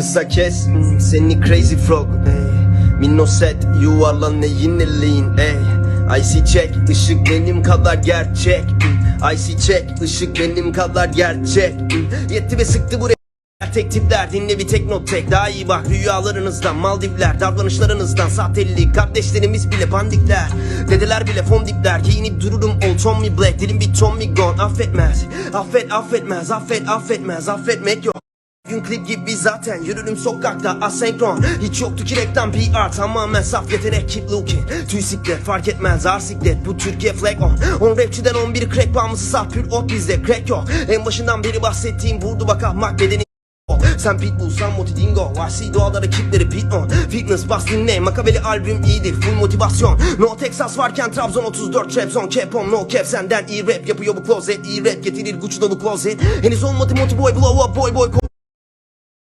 kısa kes. Hmm, Seni crazy frog ey. Minno set yuvarlan ne yine lean ey. Icy check ışık benim kadar gerçek. Hmm, Icy check ışık benim kadar gerçek. Hmm, Yetti ve sıktı bu Tek tipler dinle bir tek not tek. Daha iyi bak rüyalarınızdan Maldivler Davranışlarınızdan. Sahtelilik Kardeşlerimiz bile bandikler Dedeler bile fondipler Giyinip dururum old Tommy Black. Dilim bir Tommy Gone. Affetmez Affet affetmez affet affetmez Affetmek yok Gün klip gibi zaten yürürüm sokakta asenkron. Hiç yoktu ki reklam PR tamamen saf yetenek. Keep looking. Tüy siklet fark etmez ar siklet. Bu Türkiye flag on. 10 rapçiden 11 crack bağımlısı saf pür ot bizde. Crack yok. En başından beri bahsettiğim vurdu bak ahmak bedeni sen pitbull, sen moti dingo. Vahşi doğada rakipleri pit on. Fitness bas dinle. Makabeli albüm iyidir full motivasyon. No Texas varken Trabzon 34 trap zone Cap on. No cap senden iyi rap yapıyor bu closet. İyi rap getirir güç dolu closet. Henüz olmadı moti boy blow up boy boy